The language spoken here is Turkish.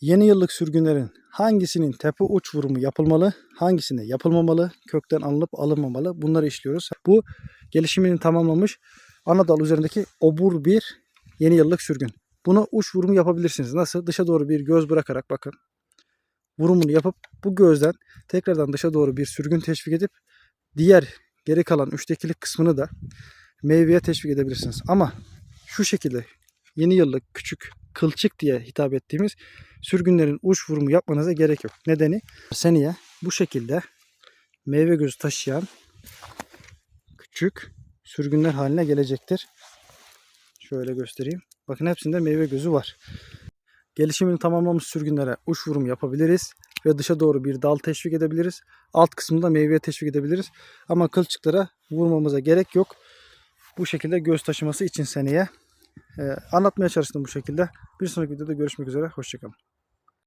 Yeni yıllık sürgünlerin hangisinin tepe uç vurumu yapılmalı, hangisinde yapılmamalı, kökten alınıp alınmamalı bunları işliyoruz. Bu gelişimini tamamlamış ana dal üzerindeki obur bir yeni yıllık sürgün. Buna uç vurumu yapabilirsiniz. Nasıl? Dışa doğru bir göz bırakarak bakın. Vurumunu yapıp bu gözden tekrardan dışa doğru bir sürgün teşvik edip diğer geri kalan üçtekilik kısmını da meyveye teşvik edebilirsiniz. Ama şu şekilde yeni yıllık küçük kılçık diye hitap ettiğimiz sürgünlerin uç vurumu yapmanıza gerek yok. Nedeni seneye bu şekilde meyve gözü taşıyan küçük sürgünler haline gelecektir. Şöyle göstereyim. Bakın hepsinde meyve gözü var. Gelişimini tamamlamış sürgünlere uç vurum yapabiliriz ve dışa doğru bir dal teşvik edebiliriz. Alt kısmında meyveye teşvik edebiliriz. Ama kılçıklara vurmamıza gerek yok. Bu şekilde göz taşıması için seneye. Ee, anlatmaya çalıştım bu şekilde. Bir sonraki videoda görüşmek üzere. Hoşçakalın.